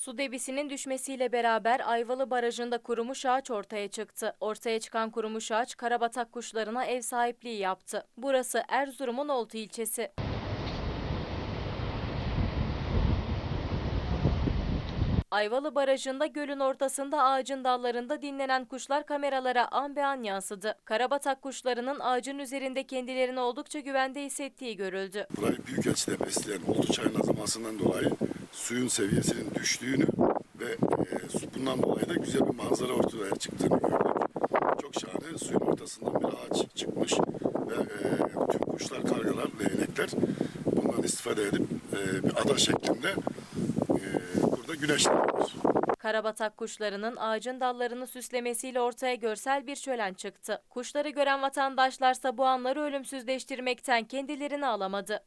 Su debisinin düşmesiyle beraber Ayvalı Barajı'nda kurumuş ağaç ortaya çıktı. Ortaya çıkan kurumuş ağaç karabatak kuşlarına ev sahipliği yaptı. Burası Erzurum'un Oltu ilçesi. Ayvalı Barajı'nda gölün ortasında ağacın dallarında dinlenen kuşlar kameralara an be an yansıdı. Karabatak kuşlarının ağacın üzerinde kendilerini oldukça güvende hissettiği görüldü. Burayı Büyükelçi'de besleyen Oltu Çayı'nın azamasından dolayı suyun seviyesinin düştüğünü ve e, bundan dolayı da güzel bir manzara ortaya çıktığını gördük. Çok şahane suyun ortasından bir ağaç çıkmış ve e, tüm kuşlar, kargalar ve inekler bundan istifade edip e, bir ada şeklinde burada güneşleniyorlar. Karabatak kuşlarının ağacın dallarını süslemesiyle ortaya görsel bir şölen çıktı. Kuşları gören vatandaşlarsa bu anları ölümsüzleştirmekten kendilerini alamadı.